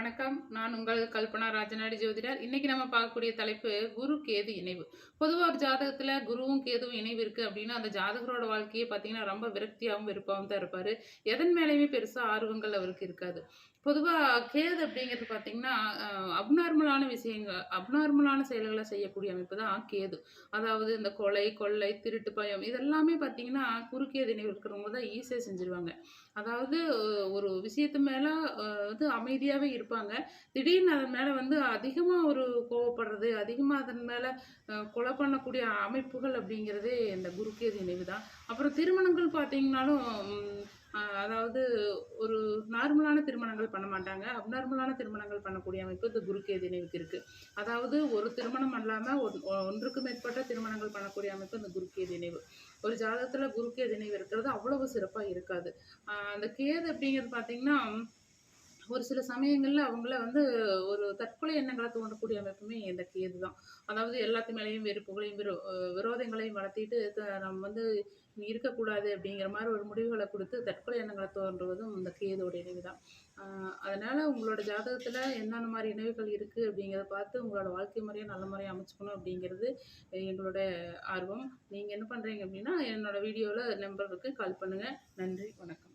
வணக்கம். நான் உங்கள் கல்பனா ராஜநாடி ஜோதிடர். இன்னைக்கு நம்ம பார்க்கக்கூடிய தலைப்பு குரு கேது இணைவு. பொதுவாக ஒரு ஜாதகத்தில் குருவும் கேதுவும் இணைவு இருக்குது அப்படின்னா அந்த ஜாதகரோட வாழ்க்கையே பார்த்தீங்கன்னா ரொம்ப விரக்தியாகவும் விருப்பமாகவும் தான் இருப்பார். எதன் மேலேயுமே பெருசாக ஆர்வங்கள் அவருக்கு இருக்காது. பொதுவாக கேது அப்படிங்கிறது பார்த்தீங்கன்னா அப்நார்மலான விஷயங்கள் அப்நார்மலான செயல்களை செய்யக்கூடிய அமைப்பு தான் கேது. அதாவது இந்த கொலை கொள்ளை திருட்டு பயம் இதெல்லாமே பார்த்தீங்கன்னா குறுக்கேது இணைவு இருக்கிறவங்க தான் ஈஸியாக செஞ்சுருவாங்க. அதாவது ஒரு விஷயத்து மேலே வந்து அமைதியாகவே இருப்பாங்க. இருப்பாங்க. திடீர்னு அதன் மேலே வந்து அதிகமாக ஒரு கோவப்படுறது அதிகமாக அதன் மேலே கொலை பண்ணக்கூடிய அமைப்புகள் அப்படிங்கிறதே இந்த குருக்கேது நினைவு தான் அப்புறம் திருமணங்கள் பார்த்தீங்கன்னாலும் அதாவது ஒரு நார்மலான திருமணங்கள் பண்ண மாட்டாங்க. அப்நார்மலான திருமணங்கள் பண்ணக்கூடிய அமைப்பு இந்த குருக்கேது நினைவுக்கு இருக்குது அதாவது ஒரு திருமணம் இல்லாமல் ஒன்றுக்கு மேற்பட்ட திருமணங்கள் பண்ணக்கூடிய அமைப்பு இந்த குருக்கேது நினைவு. ஒரு ஜாதகத்தில் குருக்கேது நினைவு இருக்கிறது அவ்வளவு சிறப்பாக இருக்காது. அந்த கேது அப்படிங்கிறது பார்த்தீங்கன்னா ஒரு சில சமயங்களில் அவங்கள வந்து ஒரு தற்கொலை எண்ணங்களை தோன்றக்கூடிய அமைப்புமே இந்த கேது தான். அதாவது எல்லாத்து மேலேயும் வெறுப்புகளையும் விரோ விரோதங்களையும் வளர்த்திட்டு த- நம்ம வந்து இருக்கக்கூடாது அப்படிங்கிற மாதிரி ஒரு முடிவுகளை கொடுத்து தற்கொலை எண்ணங்களை தோன்றுவதும் இந்த கேதோட இணைவு தான். அதனால் உங்களோட ஜாதகத்தில் என்னென்ன மாதிரி இணைவுகள் இருக்குது அப்படிங்கிறத பார்த்து உங்களோட வாழ்க்கை முறையை நல்ல முறையாக அமைச்சுக்கணும் அப்படிங்கிறது எங்களோட ஆர்வம். நீங்கள் என்ன பண்ணுறீங்க அப்படின்னா என்னோடய வீடியோவில் நம்பருக்கு கால் பண்ணுங்கள் நன்றி வணக்கம்.